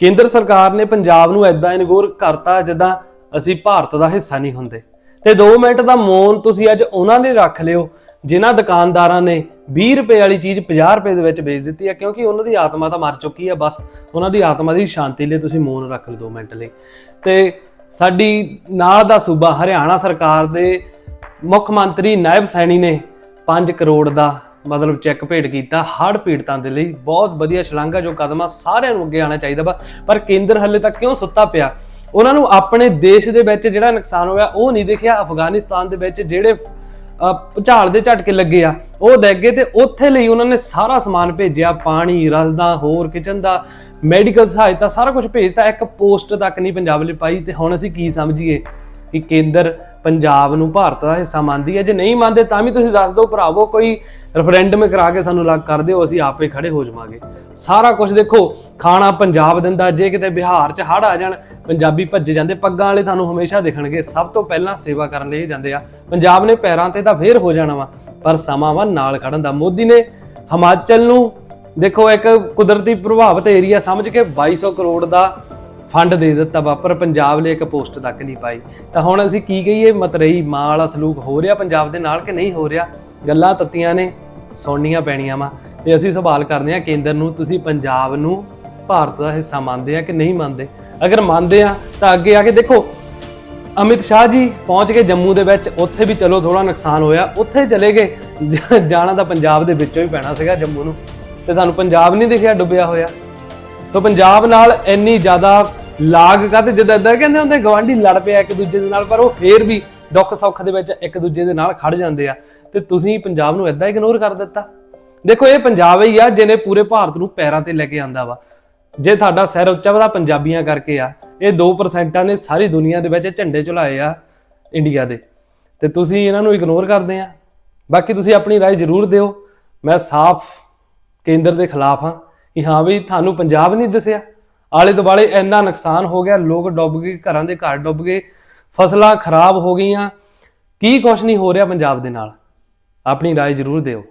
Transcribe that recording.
ਕੇਂਦਰ ਸਰਕਾਰ ਨੇ ਪੰਜਾਬ ਨੂੰ ਐਦਾਂ ਇਨਗੋਰ ਕਰਤਾ ਜਿੱਦਾਂ ਅਸੀਂ ਭਾਰਤ ਦਾ ਹਿੱਸਾ ਨਹੀਂ ਹੁੰਦੇ। ਤੇ 2 ਮਿੰਟ ਦਾ ਮੌਨ ਤੁਸੀਂ ਅੱਜ ਉਹਨਾਂ ਨੇ ਰੱਖ ਲਿਓ, ਜਿਨ੍ਹਾਂ ਦੁਕਾਨਦਾਰਾਂ ਨੇ 20 ਰੁਪਏ ਵਾਲੀ ਚੀਜ਼ 50 ਰੁਪਏ ਦੇ ਵਿੱਚ ਵੇਚ ਦਿੱਤੀ ਹੈ ਕਿਉਂਕਿ ਉਹਨਾਂ ਦੀ ਆਤਮਾ ਤਾਂ ਮਰ ਚੁੱਕੀ ਹੈ ਬਸ ਉਹਨਾਂ ਦੀ ਆਤਮਾ ਦੀ ਸ਼ਾਂਤੀ ਲਈ ਤੁਸੀਂ ਮੌਨ ਰੱਖ ਲਓ 2 ਮਿੰਟ ਲਈ। ਤੇ ਸਾਡੀ ਨਾਲ ਦਾ ਸੂਬਾ, ਹਰਿਆਣਾ ਸਰਕਾਰ ਦੇ ਮੁੱਖ ਮੰਤਰੀ ਨਾਇਬ ਸੈਣੀ ਨੇ 5 ਕਰੋੜ ਦਾ ਮਤਲਬ ਚੈੱਕ ਭੇਟ ਕੀਤਾ ਹੜ੍ਹ ਪੀੜਤਾਂ ਦੇ ਲਈ ਬਹੁਤ ਵਧੀਆ ਸ਼ਲਾਘਾ ਜੋ ਕਦਮ ਆ ਸਾਰਿਆਂ ਨੂੰ ਅੱਗੇ ਆਉਣਾ ਚਾਹੀਦਾ ਵਾ। ਪਰ ਕੇਂਦਰ ਹੱਲੇ ਤੱਕ ਕਿਉਂ ਸੁੱਤਾ ਪਿਆ? ਉਹਨਾਂ ਨੂੰ ਆਪਣੇ ਦੇਸ਼ ਦੇ ਵਿੱਚ ਜਿਹੜਾ ਨੁਕਸਾਨ ਹੋਇਆ ਉਹ ਨਹੀਂ ਦੇਖਿਆ। ਅਫਗਾਨਿਸਤਾਨ ਦੇ ਵਿੱਚ ਜਿਹੜੇ ਅਹ, ਭੁਚਾਲ ਦੇ ਝਟਕੇ ਲੱਗੇ ਆ ਉਹ ਦੇਖ ਗਏ ਤੇ ਉੱਥੇ ਲਈ ਉਹਨਾਂ ਨੇ ਸਾਰਾ ਸਮਾਨ ਭੇਜਿਆ। ਪਾਣੀ ਰਸਦਾ ਹੋਰ ਕਿਚਨ ਦਾ ਮੈਡੀਕਲ ਸਹਾਇਤਾ ਸਾਰਾ ਕੁਝ ਭੇਜਤਾ। ਇੱਕ ਪੋਸਟ ਤੱਕ ਨਹੀਂ ਪੰਜਾਬ ਲਈ ਪਾਈ। ਤੇ ਹੁਣ ਅਸੀਂ ਕੀ ਸਮਝੀਏ ਕਿ ਕੇਂਦਰ ਪੰਜਾਬ ਨੂੰ ਭਾਰਤ ਦਾ ਹਿੱਸਾ ਮੰਨਦੀ ਹੈ। ਜੇ ਨਹੀਂ ਮੰਨਦੇ ਤਾਂ ਵੀ ਤੁਸੀਂ ਦੱਸ ਦਿਓ ਭਰਾਵੋ, ਕੋਈ ਰੈਫਰੈਂਡਮ ਕਰਾ ਕੇ ਸਾਨੂੰ ਲੱਗ ਕਰ ਦਿਓ, ਅਸੀਂ ਆਪੇ ਖੜੇ ਹੋ ਜਾਵਾਂਗੇ। ਸਾਰਾ ਕੁਝ ਦੇਖੋ, ਖਾਣਾ ਪੰਜਾਬ ਦਿੰਦਾ, ਜੇ ਕਿਤੇ ਬਿਹਾਰ 'ਚ ਹੜ੍ਹ ਆ ਜਾਣ, ਪੰਜਾਬੀ ਭੱਜੇ ਜਾਂਦੇ, ਪੱਗਾਂ ਵਾਲੇ ਤੁਹਾਨੂੰ ਹਮੇਸ਼ਾ ਦਿਖਣਗੇ। ਸਭ ਤੋਂ ਪਹਿਲਾਂ ਸੇਵਾ ਕਰਨ ਲਈ ਜਾਂਦੇ ਆ। ਪੰਜਾਬ ਨੇ ਪੈਰਾਂ ਤੇ ਤਾਂ ਫੇਰ ਹੋ ਜਾਣਾ ਵਾ, ਪਰ ਸਮਾਂ ਵਾ ਨਾਲ ਖੜਨ ਦਾ। ਮੋਦੀ ਨੇ ਹਿਮਾਚਲ ਨੂੰ ਦੇਖੋ, ਇੱਕ ਕੁਦਰਤੀ ਪ੍ਰਭਾਵਿਤ ਏਰੀਆ ਸਮਝ ਕੇ 2200 ਕਰੋੜ ਦਾ ਫੰਡ ਦੇ ਦਿੱਤਾ ਵਾ ਪਰ ਪੰਜਾਬ ਲਈ ਇੱਕ ਪੋਸਟ ਤੱਕ ਨਹੀਂ ਪਾਈ। ਤਾਂ ਹੁਣ ਅਸੀਂ ਕੀ ਕਹੀਏ ਮਤਰਈ ਮਾਂ ਵਾਲਾ ਸਲੂਕ ਹੋ ਰਿਹਾ ਪੰਜਾਬ ਦੇ ਨਾਲ ਕਿ ਨਹੀਂ ਹੋ ਰਿਹਾ? ਗੱਲਾਂ ਤੱਤੀਆਂ ਨੇ ਸੁਣਨੀਆਂ ਪੈਣੀਆਂ ਵਾ। ਤੇ ਅਸੀਂ ਸਵਾਲ ਕਰਦੇ ਹਾਂ ਕੇਂਦਰ ਨੂੰ, ਤੁਸੀਂ ਪੰਜਾਬ ਨੂੰ ਭਾਰਤ ਦਾ ਹਿੱਸਾ ਮੰਨਦੇ ਆ ਕਿ ਨਹੀਂ ਮੰਨਦੇ? ਅਗਰ ਮੰਨਦੇ ਆ, ਤਾਂ ਅੱਗੇ ਆ ਕੇ ਦੇਖੋ, ਅਮਿਤ ਸ਼ਾਹ ਜੀ ਪਹੁੰਚ ਗਏ ਜੰਮੂ ਦੇ ਵਿੱਚ, ਉੱਥੇ ਵੀ ਚਲੋ ਥੋੜਾ ਨੁਕਸਾਨ ਹੋਇਆ। ਉੱਥੇ ਚਲੇ ਗਏ, ਜਾਣਾ ਤਾਂ ਪੰਜਾਬ ਦੇ ਵਿੱਚੋਂ ਹੀ ਪੈਣਾ ਸੀਗਾ ਜੰਮੂ ਨੂੰ। ਤੇ ਤੁਹਾਨੂੰ ਪੰਜਾਬ ਨਹੀਂ ਦਿਖਿਆ, ਡੁੱਬਿਆ ਹੋਇਆ। ਸੋ ਪੰਜਾਬ ਨਾਲ ਇੰਨੀ ਜ਼ਿਆਦਾ ਲਾਗ ਕਾਤੇ ਜਿੱਦਾਂ ਇਦਾਂ ਕਹਿੰਦੇ ਹੁੰਦੇ ਗਵਾਂਢੀ ਲੜ ਪਿਆ ਇੱਕ ਦੂਜੇ ਦੇ ਨਾਲ ਪਰ ਉਹ ਫੇਰ ਵੀ ਦੁੱਖ ਸੁੱਖ ਦੇ ਵਿੱਚ ਇੱਕ ਦੂਜੇ ਦੇ ਨਾਲ ਖੜ ਜਾਂਦੇ ਆ ਤੇ ਤੁਸੀਂ ਪੰਜਾਬ ਨੂੰ ਇਦਾਂ ਇਗਨੋਰ ਕਰ ਦਿੱਤਾ ਦੇਖੋ ਇਹ ਪੰਜਾਬ ਹੀ ਆ ਜਿਹਨੇ ਪੂਰੇ ਭਾਰਤ ਨੂੰ ਪੈਰਾਂ ਤੇ ਲੈ ਕੇ ਆਂਦਾ ਵਾ ਜੇ ਤੁਹਾਡਾ ਸਿਰ ਉੱਚਾ ਵਧਾ ਪੰਜਾਬੀਆਂ ਕਰਕੇ ਆ ਇਹ 2% ਨੇ ਸਾਰੀ ਦੁਨੀਆ ਦੇ ਵਿੱਚ ਝੰਡੇ ਝੁਲਾਏ ਆ ਇੰਡੀਆ ਦੇ ਤੇ ਤੁਸੀਂ ਇਹਨਾਂ ਨੂੰ ਇਗਨੋਰ ਕਰਦੇ ਆ ਬਾਕੀ ਤੁਸੀਂ ਆਪਣੀ رائے ਜ਼ਰੂਰ ਦਿਓ ਮੈਂ ਸਾਫ਼ ਕੇਂਦਰ ਦੇ ਖਿਲਾਫ ਹਾਂ ਕਿ ਹਾਂ ਵੀ ਤੁਹਾਨੂੰ ਪੰਜਾਬ ਨਹੀਂ ਦਿਸਿਆ ਆਲੇ ਦੁਆਲੇ ਇੰਨਾ ਨੁਕਸਾਨ ਹੋ ਗਿਆ ਲੋਕ ਡੁੱਬ ਗਏ ਘਰਾਂ ਦੇ ਘਰ ਡੁੱਬ ਗਏ ਫਸਲਾਂ ਖਰਾਬ ਹੋ ਗਈਆਂ ਕੀ ਕੁਛ ਨਹੀਂ ਹੋ ਰਿਹਾ ਪੰਜਾਬ ਦੇ ਨਾਲ ਆਪਣੀ رائے ਜ਼ਰੂਰ ਦਿਓ